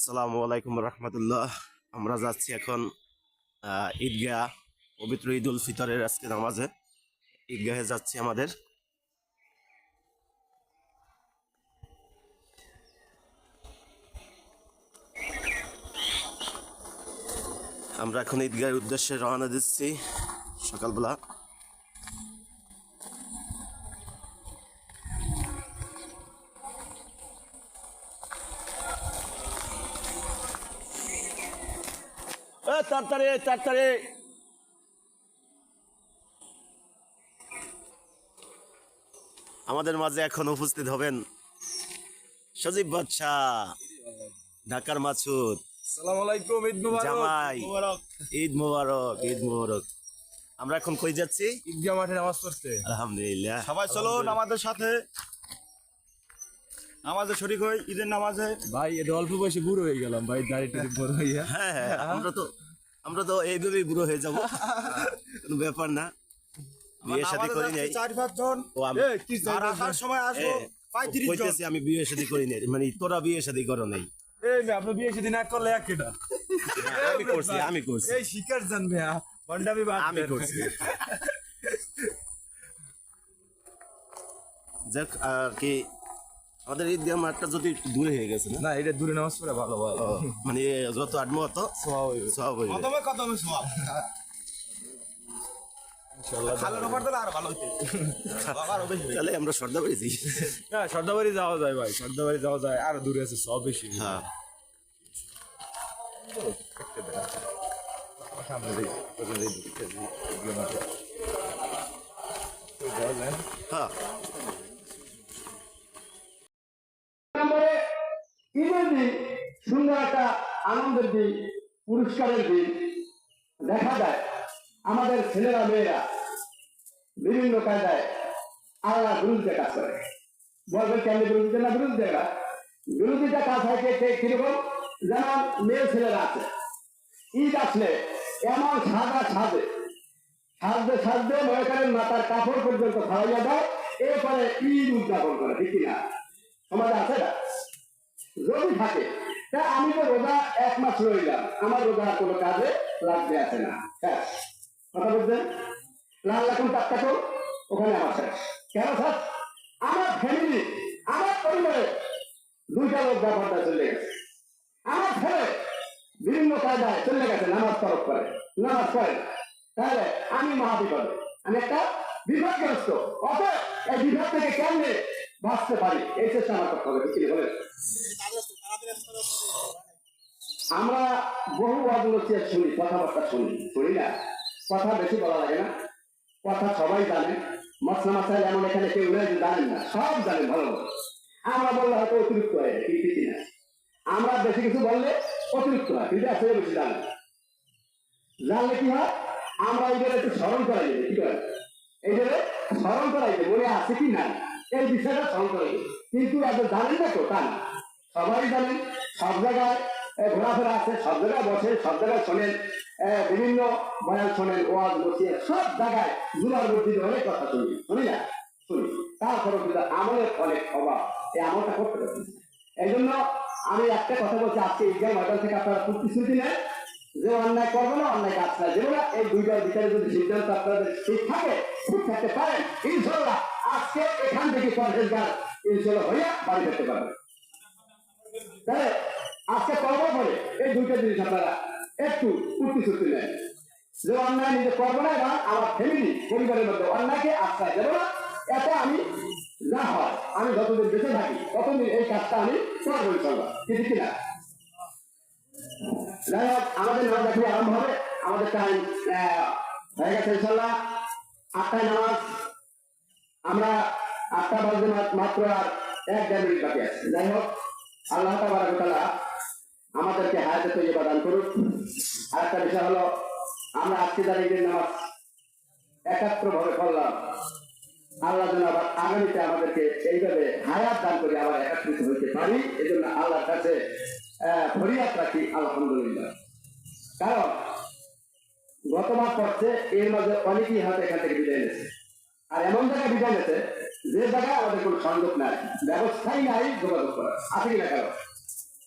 আসসালামু আলাইকুম রহমতুল্লাহ। আমরা যাচ্ছি এখন ঈদগাহ, পবিত্র ঈদ উল ফিতরের আজকে নামাজে। ঈদগাহে যাচ্ছি আমাদের। আমরা এখন ঈদগাহের উদ্দেশ্যে রওনা দিচ্ছি সকালবেলা। তাড়াতাড়ি তাড়াতাড়ি। আমাদের মাঝে এখন উপস্থিত হবেন সজীব বাদশাহ ঢাকার মাছুদ। আলাইকুম ঈদ জামাই। ঈদ মোবারক। ঈদ মোবারক আমরা এখন কই যাচ্ছি? ঈদগাহ মাঠে নামাজ পড়তে। আলহামদুলিল্লাহ। সবাই চলুন আমাদের সাথে। নামাজে শরিক হই ঈদের নামাজে। ভাই এটা অল্প বয়সে বুড়ো হয়ে গেলাম ভাই বড় হইয়া। হ্যাঁ হ্যাঁ আমরা তো আমরা তো এইভাবেই বুড়ো হয়ে যাব। কোনো ব্যাপার না। বিয়ে শাদী নামাজে করি নাই। চার পাঁচ জন। ও আমি আসার সময় আসব কইতেছি আমি শাদী করি নাই। মানে তোরা বিয়ে শাদী করো নাই। এই আপনি এক করলে এক কেটা? আমি করছি আমি করছি। এই শিকার জান মেয়া বাদ আমি করছি। যাক আর কি আমাদের ঈদগাহ মাঠটা যদি একটু দূরে হয়ে গেছে না? না এটা দূরে নামাজ পড়ে ভালো ভালো। মানে যত আটমো অত। সব হইবে কদমে কদমে সব। তাহলে আমরা সর্দা পেরেছি না সর্দাবাড়ি যাওয়া যায় ভাই সর্দাবাড়ি যাওয়া যায়। আর দূরে আছে সব বেশি। হ্যাঁ। সামনে দিকে পেছনে দিকে ঈদগাহ মাঠে তো যাওয়া যায় না? হ্যাঁ নম্বরে ঈদের দিন সুন্দর একটা আনন্দের দিন পুরস্কারের দিন দেখা যায় আমাদের মেয়েরা বিভিন্ন কায়দায় আল্লাহ বিরুদ্ধে কাজ করে। বলবে কেন বিরুদ্ধে না বিরুদ্ধে না? বিরোধীটা কাজ হয় কে কীরকম? যেমন মেয়ে ছেলেরা আছে। ঈদ আসলে এমন সাদা ছাদে সাজতে সাজতে মনে করেন মাথার কাপড় পর্যন্ত খাওয়াইয়া দেয়, এরপরে ঈদ উদযাপন করে, ঠিক না সমাজে আছে না? যদি থাকে, তা আমি তো রোজা এক মাস রইলাম। আমার রোজা কোনো কাজে লাগবে আছে না। হ্যাঁ কথা বলছেন? লাল লাখুন টাকা তো ওখানে শেষ কেন স্যার? আমার ফ্যামিলি আমার পরিবারে দুইটা লোক ব্যাপারটা চলে গেছে। আমার ছেলে বিভিন্ন কায়দায় চলে গেছে, নামাজ তরফ করে। নামাজ পড়ে তাহলে আমি মহাবিপদ। আমি একটা বিপদগ্রস্ত। অতএব এই বিপদ থেকে কেমনে বাঁচতে পারি? এই চেষ্টা আমার করতে হবে। কি বলেন? আমরা বহু শুনি, কথাবার্তা শুনি। শুনি না? কথা বেশি বলা লাগে না। কথা সবাই জানে, মশলা মশাই এমন এখানে কেউ নেই জানেন না, সব জানেন ভালো। আমরা বললে হয়তো অতিরিক্ত হয় কি ঠিক না। আমরা বেশি কিছু বললে অতিরিক্ত হয়, কিন্তু আসলে বেশি জানে জানলে কি হয়? আমরা এদের একটু স্মরণ করাই দেবে, কি করে? এদের স্মরণ করাই দেবে, মনে আছে কি না? এই বিষয়টা স্মরণ করাই দেবে। কিন্তু এত জানেন না তো তা সবাই জানেন, সব জায়গায় ঘোরাফেরা আছে, সব জায়গায় বসে সব জায়গায় শোনেন। বিভিন্ন বয়ান শোনেন ওয়াজ বসিয়ে সব জায়গায় জুলার মধ্যে অনেক কথা শুনি শুনি না? শুনি। তারপরে কিন্তু আমলের অনেক অভাব। এই আমলটা করতে পারছি এই জন্য আমি একটা কথা বলছি, আজকে ইন্ডিয়ান ময়দান থেকে আপনারা প্রতিশ্রুতি নেন যে অন্যায় করব না, অন্যায় কাজ না। যেগুলো এই দুইটার ভিতরে যদি সিদ্ধান্ত আপনাদের ঠিক থাকে, ঠিক থাকতে পারেন ইনশাল্লাহ আজকে এখান থেকে পরহেজগার ইনশাল্লাহ হইয়া বাড়ি করতে পারবেন। তাহলে আজকে করব বলে এই দুইটা জিনিস আপনারা একটু প্রতিশ্রুতি নেন যে অন্যায় নিজে করব না এবং আমার ফ্যামিলি পরিবারের মধ্যে অন্যায়কে আশ্রয় দেবো না, এতে আমি না হয়। আমি যতদিন বেঁচে থাকি, ততদিন এই কাজটা আমি করব ইনশাল্লাহ। ঠিক কিনা? যাই হোক, আমাদের নামাজ এখন আরম্ভ হবে। আমাদের টাইম হয়ে গেছে ইনশাল্লাহ। আটটায় নামাজ। আমরা আটটা বাজে মাত্র আর এক দেড় মিনিট বাকি আছে। যাই হোক, আল্লাহ তালা আমাদেরকে হায়াতে তৈরি প্রদান করুক আর একটা বিষয় হলো, আমরা আজকে যারা ঈদের নামাজ একাত্র ভাবে করলাম আল্লাহ যেন আবার আগামীতে আমাদেরকে এইভাবে হায়াত দান করে আবার একাত্রিত হইতে পারি এই জন্য আল্লাহর কাছে ফরিয়াদ রাখি, আলহামদুলিল্লাহ। কারণ গতবার পড়ছে, এর মাঝে অনেকেই হয়তো এখান থেকে বিদায় নিয়েছে। আর এমন জায়গায় বিদায় নিয়েছে, যে জায়গায় আমাদের কোনো সংযোগ নাই, ব্যবস্থাই নাই, যোগাযোগ করার। আছে কিনা কারণ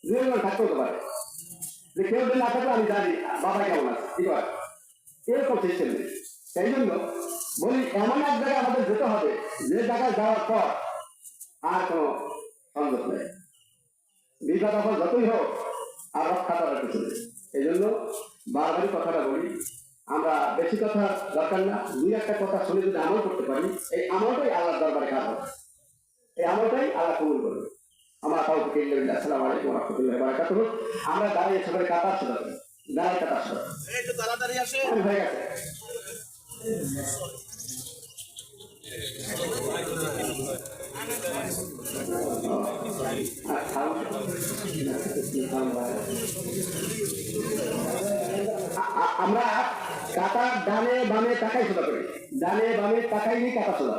দুজন থাকতে হতে পারে। যে কেউ যদি না থাকলে আমি জানি বাবা কেমন আছে, কি করে এরকম সিস্টেম নেই। সেই জন্য বলি, এমন এক জায়গায় আমাদের যেতে হবে, যে জায়গায় যাওয়ার পর আর কোনো সংযোগ নেই। বিপদ আপদ যতই হোক, আর রক্ষা করার কিছু নেই। এই জন্য বারবারই কথাটা বলি, আমরা বেশি কথা দরকার না, দুই একটা কথা শুনে যদি আমল করতে পারি, এই আমলটাই আল্লাহর দরবারে কাজ হবে। এই আমলটাই আল্লাহ কবুল করবে। আমার তাও আসসালামু আলাইকুম রহমতুল্লাহ বারাকাতুহ। আমরা দাঁড়িয়ে সবাই কাতার সাথে দাঁড়িয়ে কাতার সাথে একটু তাড়াতাড়ি আসে। হয়ে গেছে আমরা কাটার ডানে বামে তাকাই সোজা করি। ডানে বামে তাকাই নিয়ে কাটা সোজা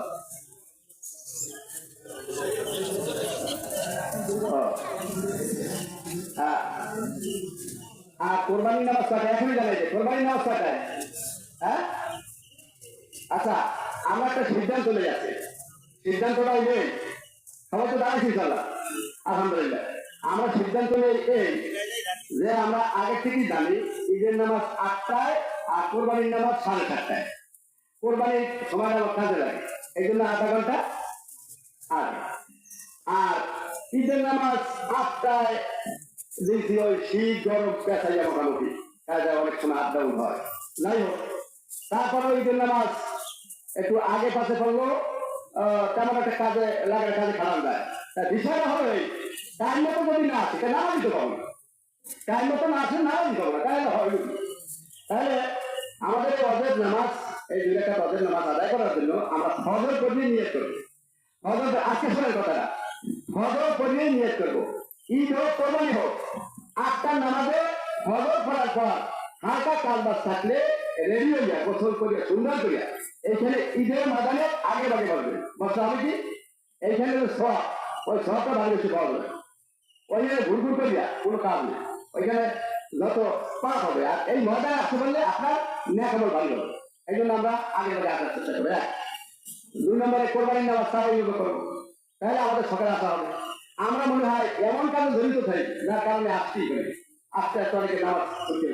আর কোরবানির নামাজ কাটায় এখনই জানাইছে কোরবানির নামাজ কাটায়। হ্যাঁ? আচ্ছা আমার একটা সিদ্ধান্ত চলে যাচ্ছে। সিদ্ধান্তটা যে, সবাই তো দাঁড়াইছি ইনশাল্লাহ আলহামদুলিল্লাহ। আমরা সিদ্ধান্ত নেই এই যে আমরা আগে থেকেই জানি, ঈদের নামাজ আটটায় আর কোরবানির নামাজ সাড়ে সাতটায় কোরবানির সময়টা আমার কাজে লাগে, এই জন্য আধা ঘণ্টা আগে। আর ঈদের নামাজ আটটায় দেখছি ওই শীত, গরম পেঁচাইয়া মোটামুটি কাজে অনেক সময় আপ হয়। যাই হোক, তারপরে ঈদের নামাজ, একটু আগে পাশে পড়ল তেমন একটা কাজে লাগার কাজে খারাপ যায়। বিষয়টা হবে টাইম মতো যদি না আসে নামাজ দিতে পারব টাইম মতো না আসে নামাজ দিতে পারব তাহলে কি? তাহলে আমাদের অজের নামাজ, এই দুই একটা অজের নামাজ আদায় করার জন্য আমরা ফজর করিয়ে নিয়ে করব। ফজর আজকে শোনেন কথাটা। ফজর করিয়ে নিয়ে করব। ঈদ হোক কোরবানি হোক। আটটার নামাজে ফজর পড়ার পর হালকা কালবাস থাকলে রেডি হয়ে যায়, গোসল করিয়া, সুন্দর করিয়া। এইখানে ঈদের মাদানে আগে বাগে বলবে বলতে হবে কি? এইখানে যে সব, ওই সবটা ভালো বেশি পাওয়া যাবে ওইখানে ঘুরঘুর করিয়া কোনো কাজ নেই। ওইখানে যত পাপ হবে, আর এই ময়দানে আসতে পারলে আপনার ন্যাকবল ভালো হবে। এই জন্য আমরা আগে বাগে আসার চেষ্টা করি। এক দুই নম্বরে কোরবানির নামাজ করব তাহলে আমাদের সকালে আসা হবে। আমরা মনে হয় এমন কাজে জড়িত থাকি, যার কারণে আসতেই এখানে আস্তে আস্তে অনেকে নামাজ করতে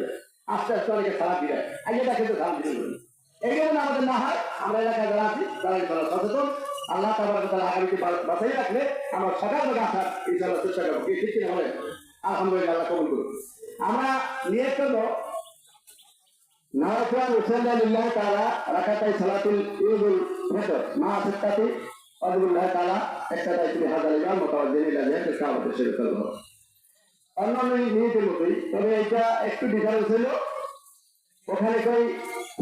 আস্তে আস্তে অনেকে সালাম দিয়ে আগে দেখে তো সালাম দিয়ে বলি এই জন্য আমাদের না হয়, আমরা এলাকায় যারা আছি, তারা তারা সচেতন। আল্লাহ তাবার তারা আগামীতে বাঁচাই রাখলে আমার সকাল থেকে আসার এই জন্য চেষ্টা করব। এই ঠিক কিনা আলহামদুলিল্লাহ, আল্লাহ কবুল করুন আমরা নিয়ে করব নারকুয়ান উসাল্লাহ তারা রাখাতাই সালাতুল ইউদুল ফেতর, মা সত্তাতে ستة أرجو الله تعالى اقتدى في هذا اليوم متوجه إلى جهة الكعبة الشريف الله অন্যান্য নিয়তের মতোই তবে এটা একটু ডিফারেন্স হলো ওখানে কই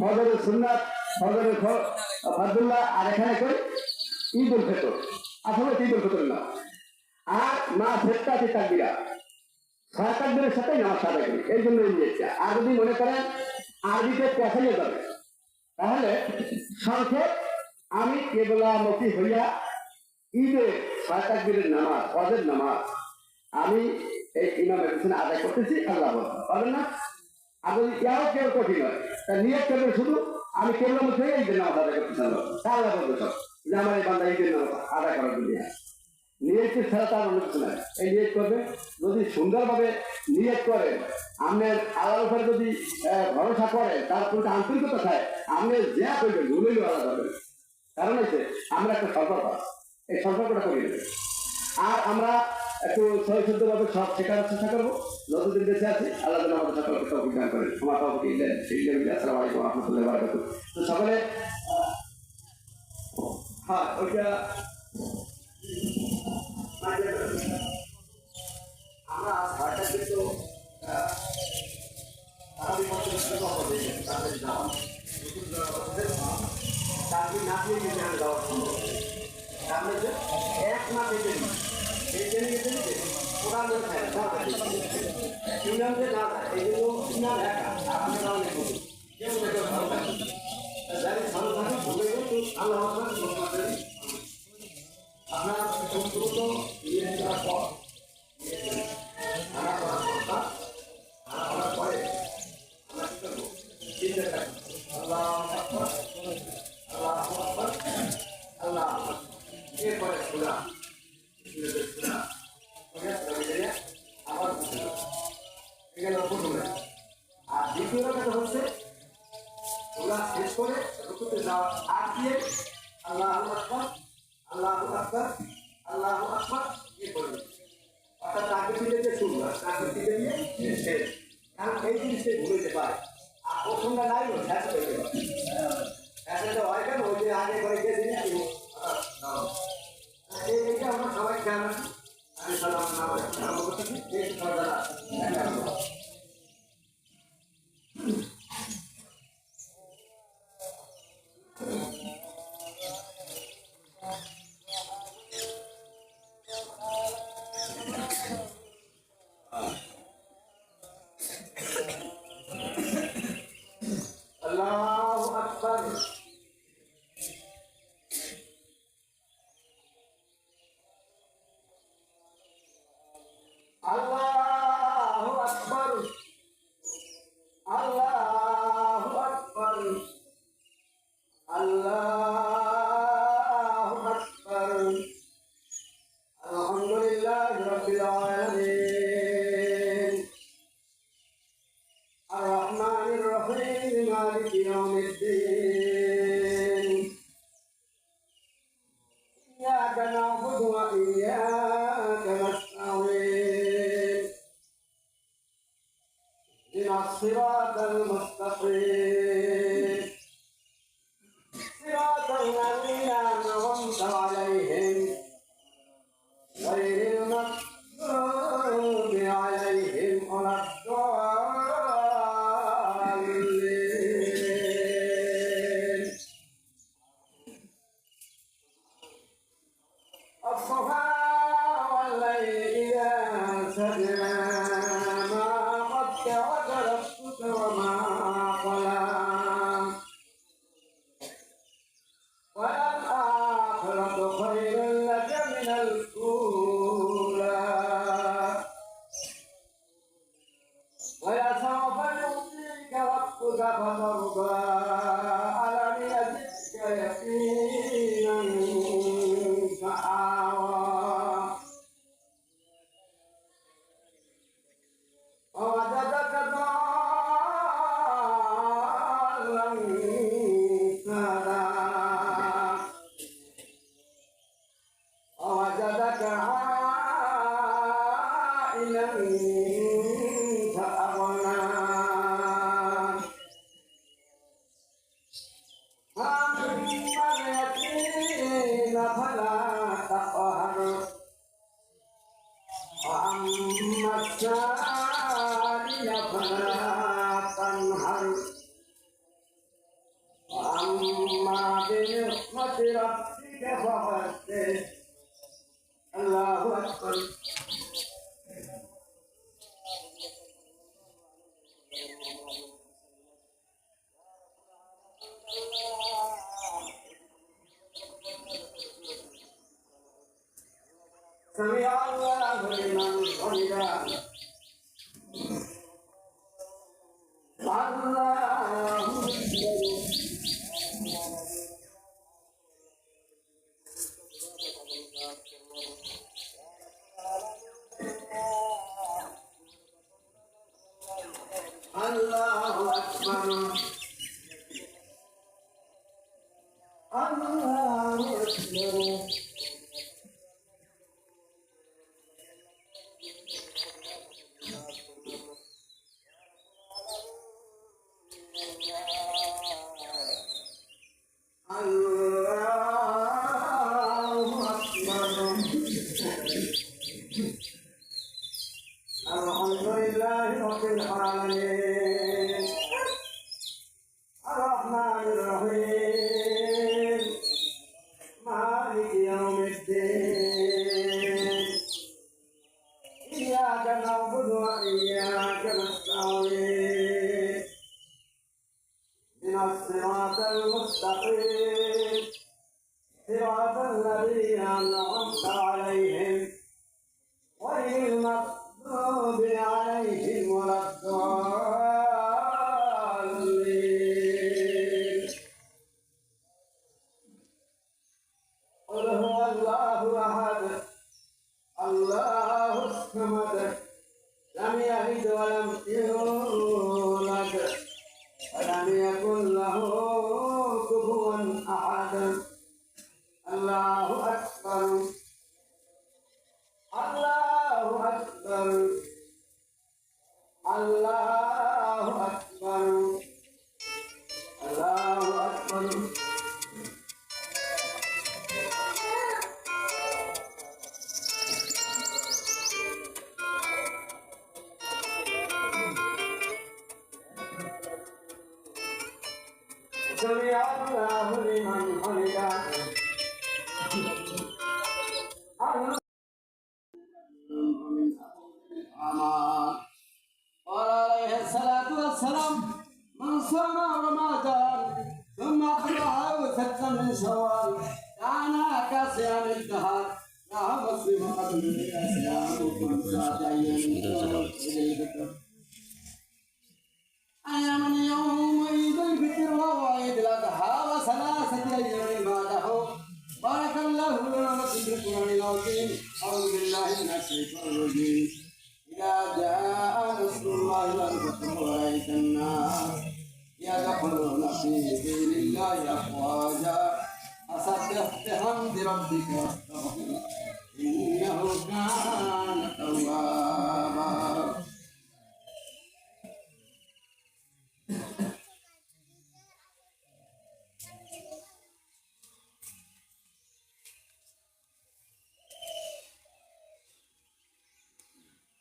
ফজরের সুন্নাত ফজরের ফজরুল্লাহ আর এখানে কই ঈদ উল ফিতর আসলে ঈদ উল ফিতর না আর মা ফেরতাতি তাকবিরা ছয় তাকবিরের সাথেই নামাজ আদায় করি এই জন্য এই নিয়েছে আর যদি মনে করেন আরবিতে পেছাইয়ে যাবে তাহলে সংক্ষেপ আমি কেবলামুখী হইয়া ঈদের ছয় তাকবীরের নামাজ ফজর নামাজ, আমি এই ইমামের পিছনে আদায় করতেছি, আল্লাহ বলে পারবেন না? আর যদি ইয়াও কেউ কঠিন হয়, তা নিয়ে করবে শুধু, আমি কেবলামুখী হয়ে ঈদের নামাজ আদায় করতেছি, আল্লাহ। আল্লাহ বলবে সব যে আমার এই বান্দা ঈদের নামাজ আদায় করার জন্য। নিয়ত ছাড়া তার অন্য কিছু নাই। এই নিয়ত করবে, যদি সুন্দরভাবে নিয়ত করেন আপনার আল্লাহর উপরে যদি ভরসা করেন তার প্রতি আন্তরিকতা থাকে আপনি যা করবেন ভুলেও আলাদা করবেন কারণ হচ্ছে আমরা একটা আছে। এই সম্পর্কটা করিয়ে দেবেন আর আমরা একটু ছয় চোদ্দ বছর সব শেখার চেষ্টা করব। যতদিন বেঁচে আছি, আল্লাহ আমাদের সকলকে তৌফিক দান করেন। আমার তৌফিক আসসালামু আলাইকুম রাহমাতুল্লাহি ওয়া তো সকলে হ্যাঁ ওইটা আমরা কিন্তু তাকে না দিয়ে আমি যাওয়া সম্ভব তার মধ্যে এক মাস এসে নি এই এসে নিতে ওরা না ইউনিয়নকে না এই জন্য ইউনিয়ন একা আপনার থাকে থাকে গেলে আল্লাহ আপনার দ্রুত করার পর আনা করার কথা আনা করার পরে আমরা কি করব চিন্তা থাকব আল্লাহ আকবার, আল্লাহ আকবার, আল্লাহ আকবার। এরপরে সুরা সুরা সুরা আবার যে শুরু আর চাকরি নিয়ে শেষ কারণ এই জিনিসটা ভুলে পারে। আর প্রথমটা নাই শেষ হয়ে হয় কেন? ওই যে আগে করে দিন এই এইটা আমরা সবাই খেয়াল আমি সবাই নাম নাম تنهر وأما بنعمة ربك فحدث الله أكبر سمع الله لمن حمده আল্লাহ। قل هو الله أحد. الله الصمد. لم يلد ولم يولد. ولم يكن له كفوا أحد. الله أكبر. الله أكبر. الله مسلم قد من صيام خمسة أيام أيام يوم عيد الفطر وعيد الأضحى وثلاثة أيام بعده بارك الله لنا في القرآن العظيم أعوذ بالله من الشيطان الرجيم إذا جاء نصر الله والفتح ورأيت الناس يدخلون في دين الله أفواجا فسبح بحمد ربك واستغفره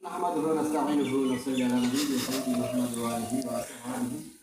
نحمده ونستعينه ونصلي على نبينا محمد وآله وصحبه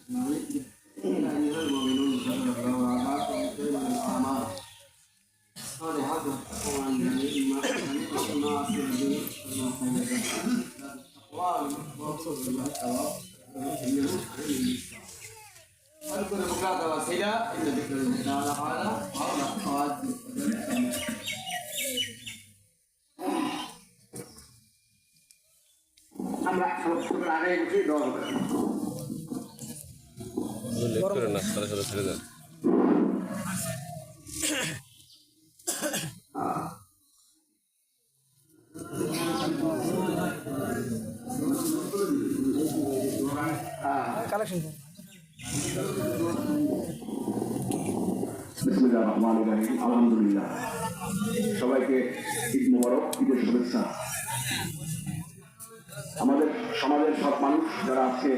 আমাদের সমাজের সব মানুষ যারা আছে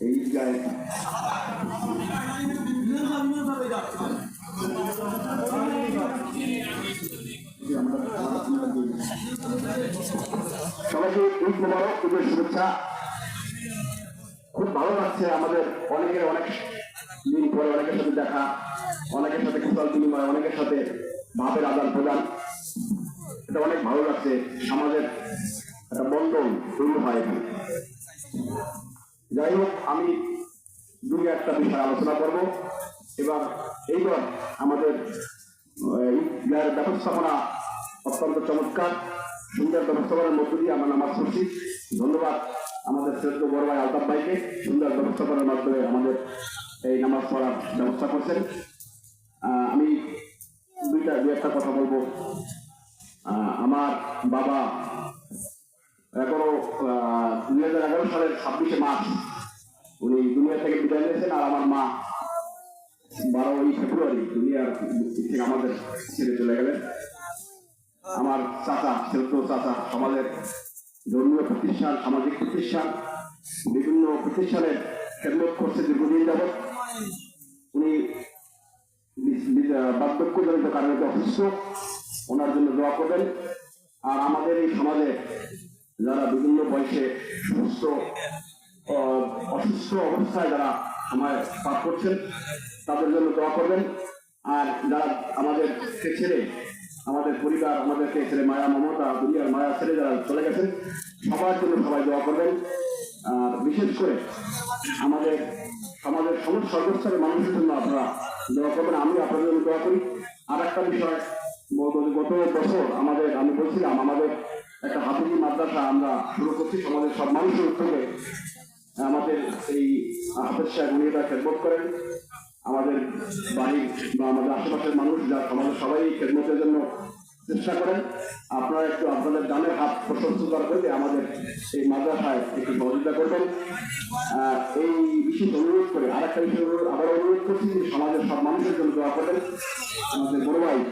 এই সবাইকে ঈদ মুবারক, ঈদের শুভেচ্ছা। খুব ভালো লাগছে আমাদের অনেকের, অনেক দিন পরে অনেকের সাথে দেখা, অনেকের সাথে কুশল বিনিময় অনেকের সাথে ভাবের আদান প্রদান এটা অনেক ভালো লাগছে। সমাজের একটা বন্ধন তৈরি হয় এখানে। যাই হোক, আমি দুই একটা বিষয় আলোচনা করব। এবার এইবার আমাদের ঈদগাহের ব্যবস্থাপনা অত্যন্ত চমৎকার। সুন্দর ব্যবস্থাপনার মধ্য দিয়ে আমার নামাজ পড়ছি ধন্যবাদ আমাদের শ্রেষ্ঠ বড় ভাই আলতাফ ভাইকে। সুন্দর ব্যবস্থাপনার মাধ্যমে আমাদের এই নামাজ পড়ার ব্যবস্থা করছেন। আমি দুইটা দু একটা কথা বলব। আমার বাবা এগারো দুই হাজার এগারো সালের ছাব্বিশে মার্চ উনি দুনিয়া থেকে বিদায় নিয়েছেন আর আমার মা বারোই ফেব্রুয়ারি দুনিয়ার থেকে আমাদের ছেড়ে চলে গেলেন। আমার চাচা শ্রেষ্ঠ চাচা, সমাজের ধর্মীয় প্রতিষ্ঠান, সামাজিক প্রতিষ্ঠান, বিভিন্ন প্রতিষ্ঠানের খেদমত করছে দীর্ঘদিন যাবৎ। উনি বার্ধক্যজনিত কারণে অসুস্থ। ওনার জন্য দোয়া করবেন। আর আমাদের এই সমাজে যারা বিভিন্ন বয়সে সুস্থ অসুস্থ অবস্থায় যারা সময় পার করছেন, তাদের জন্য দোয়া করবেন। আর যারা আমাদেরকে ছেড়ে, আমাদের পরিবার আমাদেরকে ছেড়ে মায়া, মমতা, দুনিয়ার মায়া ছেড়ে যারা চলে গেছেন, সবার জন্য সবাই দোয়া করবেন। আর বিশেষ করে আমাদের সমাজের সমস্ত সর্বস্তরের মানুষের জন্য আপনারা দোয়া করবেন। আমি আপনাদের জন্য দোয়া করি। আর একটা বিষয় গত- বছর আমাদের, আমি বলছিলাম, আমাদের একটা হাফিজি মাদ্রাসা আমরা শুরু করছি, সমাজের সব মানুষের উদ্যোগে। আমাদের এই হাফেজ সাহেব খেদমত করেন। আমাদের বাড়ি বা আমাদের আশেপাশের মানুষ যা সমাজের সবাই খেদমতের জন্য চেষ্টা করেন। আপনারা একটু আপনাদের দানের হাত প্রশস্ত করা করলে আমাদের এই মাদ্রাসায় একটু সহযোগিতা করবেন। এই বিশেষ অনুরোধ করে আর একটা বিষয় আবার অনুরোধ করছি, সমাজের সব মানুষের জন্য দোয়া করবেন। আমাদের বড় ভাই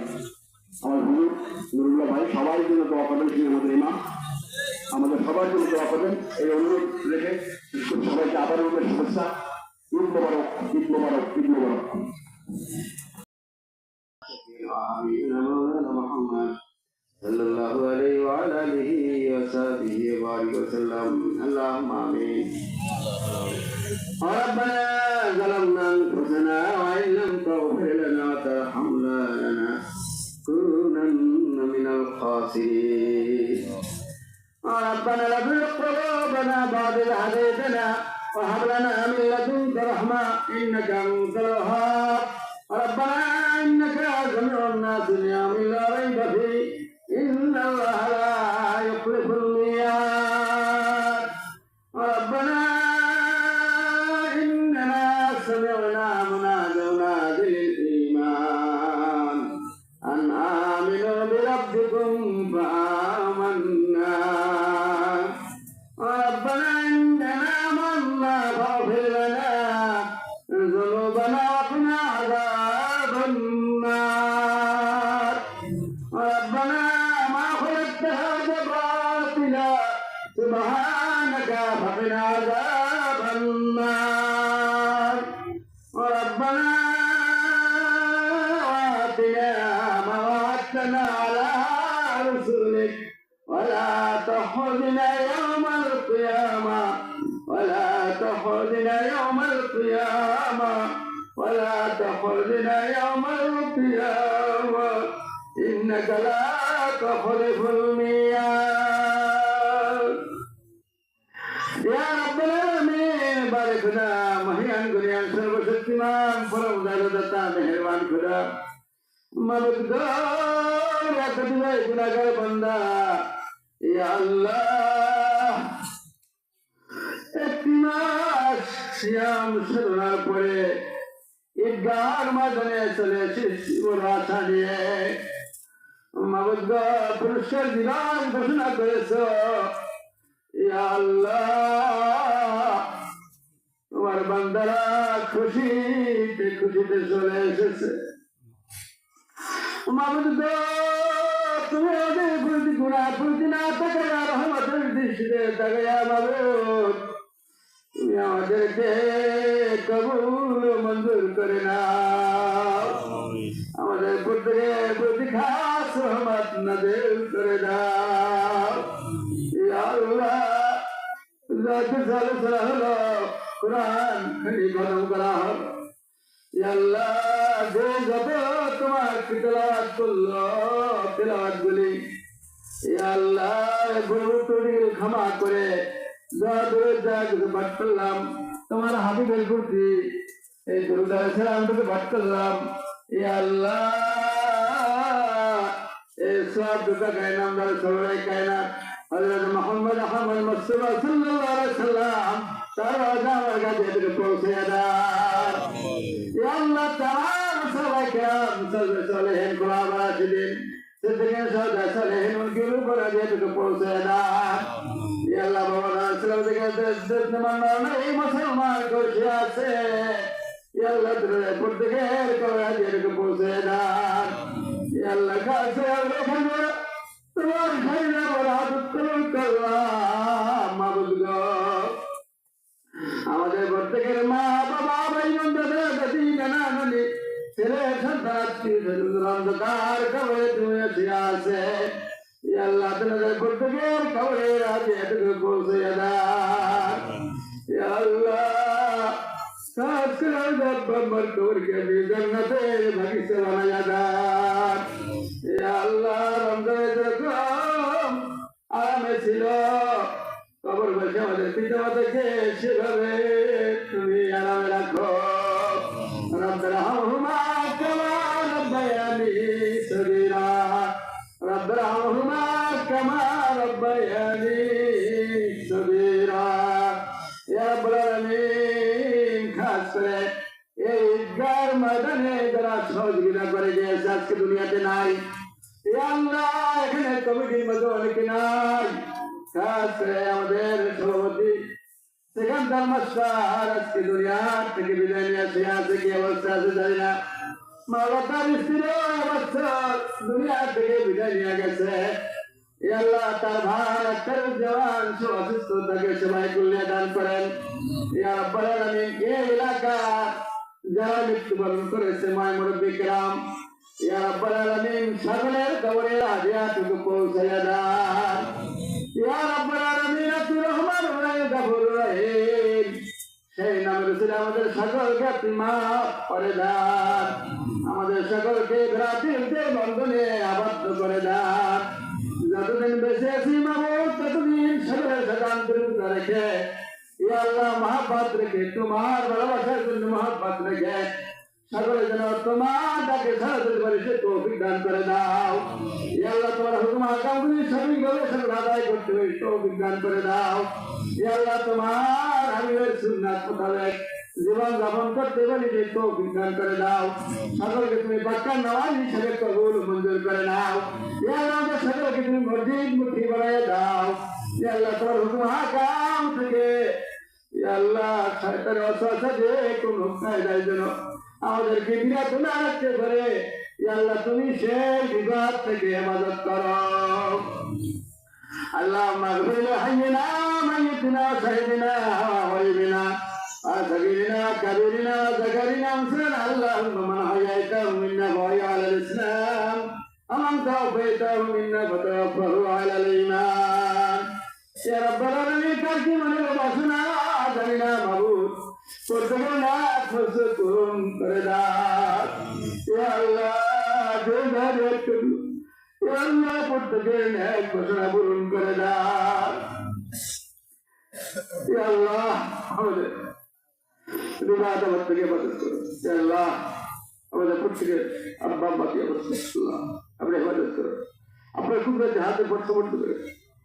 আমার হুজুর নুরুল্লাহ ভাই সবাই জন্য দোয়া করবেন তিনি আমাদের ইমাম আমাদের সবার জন্য দোয়া করবেন এই অনুরোধ রেখে সবাইকে আবার অনুরোধ শুভেচ্ছা ঈদ মোবারক ঈদ মোবারক ঈদ মোবারক آمين مولانا محمد صلى الله عليه وعلى آله وصحبه وبارك وسلم اللهم آمين ربنا ظلمنا أنفسنا وإن لم تغفر لنا وترحمنا لنكونن من الخاسرين. ربنا لا قلوبنا بعد إذ هديتنا وهب لنا من لدنك رحمة إنك أنت الوهاب. ربنا إنك سميع الناس اليوم لا ريب فيه. ربنا ঈদগার মাঝে চলে এসেছি আশা নিয়ে মদদ পুরস্কার দিবার ঘোষণা করেছ। তোমার বান্দারা খুশিতে খুশিতে চলে এসেছে। মাবুদ তুমি ওদের প্রতি গুণা প্রতি না তাকাইয়া রহমতের দৃষ্টিতে তাকাইয়া মাবুদ আমাদেরকে কবুল মঞ্জুর করে না আমাদের প্রত্যেকের প্রতি খাস রহমত নাজিল করে দাও। আল্লাহ যত সালে সালা হলো কোরআন গরম করা হলো। আল্লাহ যে যত তোমার তেলাওয়াত করল তেলাওয়াত গুলি আল্লাহ গুরু তুড়ির ক্ষমা করে যা দূরে যা কিছু পাঠ করলাম তোমার হাবিবের প্রতি এই গুরুদার সালামটুকু পাঠ করলাম। ইয়া আল্লাহ এই সব দুটা কায়নাম দ্বারা সবাই কায়না হযরত মুহাম্মদ আহমদ মুস্তাফা সাল্লাল্লাহু আলাইহি সাল্লাম তার আমার কাছে এদিকে পৌঁছে দাও। ইয়া আল্লাহ তাআলা সবাইকে মুসলমান সলেহীন গোলাম রাশিদিন সিদ্দিকিন সদা সলেহীন উনকে উপর এদিকে পৌঁছে দাও। আল্লাহ বাবা রাসূল থেকে দেশ দেশ মাননা এই মুসলমান করছে আছে। আল্লাহ প্রত্যেকের এদিকে পৌঁছে দাও ইয়া আল্লাহ কাছে তোমার খাইনা বলা দুঃখ করলাম মাবুদ আমাদের প্রত্যেকের মা, বাবা, ভাই বোন দাদা দাদি নানা, নানি, ছেলে, সন্তান অন্ধকার কবরে তুমি আছে? আল্লাহ তাআলা প্রত্যেকের খবরের আছে এতটুকু পৌঁছে আল্লাহ কাজ করার বাবার তোরকে জান্নাতে ভাগিসে বানায়া দান আল্লাহ ছিল মাস্টার আজকে দুনিয়া থেকে বিদায় নিয়ে আসে আছে কি অবস্থা আছে জানি না। মাওলাতার স্ত্রী অবস্থা দুনিয়া থেকে বিদায় নিয়ে গেছে। আল্লাহ তার যারা মৃত্যুবরণ করেছে, মায় মুরব্বী সকলের কবরে হাদিয়াটুকু পৌঁছাইয়া দান ইয়া রাব্বুল আলামিন তুই রহমান রহিম গফুর রহিম। সেই নামের ছিল আমাদের সকলকে মাফ করে দান। আমাদের সকলকে ভ্রাতৃত্বের বন্ধনে আবদ্ধ করে দান। যতদিন বেঁচে আছি মামুদ ততদিন সকলের আন্তরিকতা রেখে। ইয়াল্লাহ রেখে, তোমার ভালোবাসার জন্য মহাব্বত যেন তোমার ডাকে সারা দিতে পারে সে তৌফিক দান করে দাও। আল্লাহ তোমার হুকুম আকামগুলি সঠিকভাবে সকল আদায় করতে হবে তৌফিক দান করে দাও। আল্লাহ তোমার হাবিবের সুন্নাত মোতাবেক জীবন যাপন করতে পারি যে তৌফিক দান করে দাও। সকলকে তুমি বাক্কার নওয়াজ হিসেবে কবুল মঞ্জুর করে নাও। আল্লাহ সকলকে তুমি মসজিদ মুখী বানিয়ে দাও। আল্লাহ তোমার হুকুম আকাম থেকে আল্লাহ শয়তানের অসহসা যে কোন কায়দায় যেন আমাদেরকে বিরাট না রাখতে পারে ইয়া আল্লাহ তুমি সেই বিবাদ থেকে হেফাজত করো আল্লাহ মাগফির হাইয়িনা মাইয়িতিনা সাইয়িদিনা ওয়ালিদিনা وصغيرنا كبيرنا ذكرنا انصرنا اللهم من حييته منا فهي على الاسلام ومن توفيته منا فتوفه على الايمان يا رب العالمين كركي من الباسنا آدمنا আনফুসকুম রদা ইয়া আল্লাহ জেনারে একটু ইয়া আল্লাহ প্রত্যেকের ন্যায় ঘোষণা পূরণ করে দাও ইয়া আল্লাহ আমাদের বিবাদ আমার থেকে মদত করো।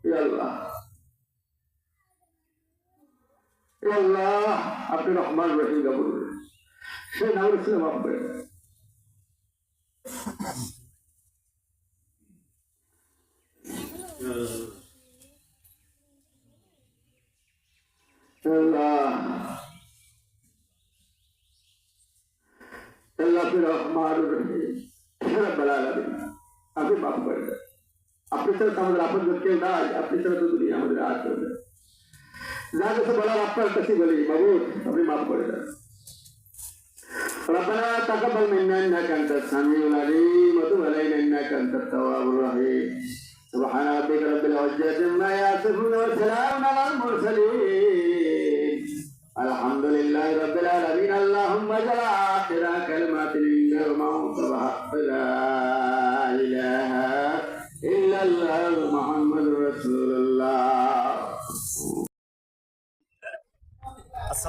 ইয়া আপনি রহমান রহিম বলুন। সে নাম ইসলাম আপনার আল্লাহ আল্লাহ ফির রহমান রহিম রব্বাল আলামিন আপনি মাফ করে দেন আপনি ছাড়া তো আমাদের আপন কেউ নাই আপনি ছাড়া তো দুনিয়া আমাদের আর কেউ নেই যা কিছু বলার আপনার কাছে বলি ربنا تقبل منا انك انت السميع العليم وتب علينا انك انت التواب الرحيم سبحان ربك رب العزه عما يصفون وسلام على المرسلين الحمد لله رب العالمين اللهم اجعل اخر كلمات منا الموت وحق لا اله الا الله محمد رسول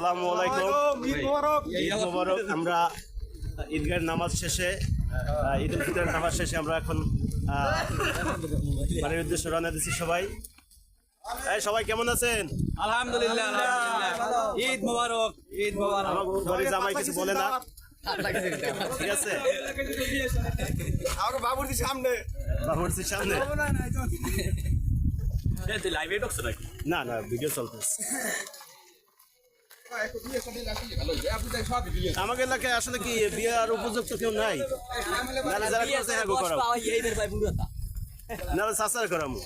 আসসালামু আলাইকুম। ঈদ মোবারক। ঈদ মোবারক। আমরা ঈদগাহের নামাজ শেষে ঈদ উল ফিতরের নামাজ শেষে আমরা এখন বাড়ির উদ্দেশ্যে রওনা দিচ্ছি সবাই। এই সবাই কেমন আছেন? আলহামদুলিল্লাহ আলহামদুলিল্লাহ। ঈদ মোবারক ঈদ মোবারক। আমার বাড়ির জামাই কিছু বলে না। ঠিক আছে। আমার বাবুর সামনে। বাবুর্চির সামনে। না না ভিডিও চলতেছে। আমাকে এলাকায় আসলে কি বিয়ে আর উপযুক্ত কেউ নাই? নাহলে যারা করছে হ্যাঁ গো নাহলে সাসার করামু।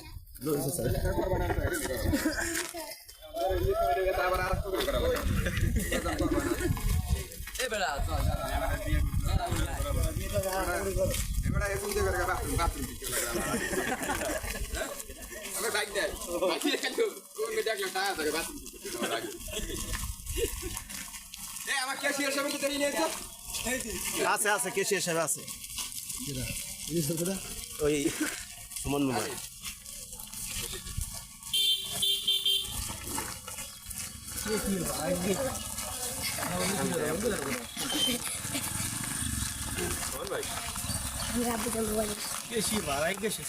আমার ক্যাশিয়ার সামনে তো নিয়ে যাও আছে আছে কেশিয়া সাহেব আছে ওই সুমন মোবাইল বেশি ভাড়াই গেছে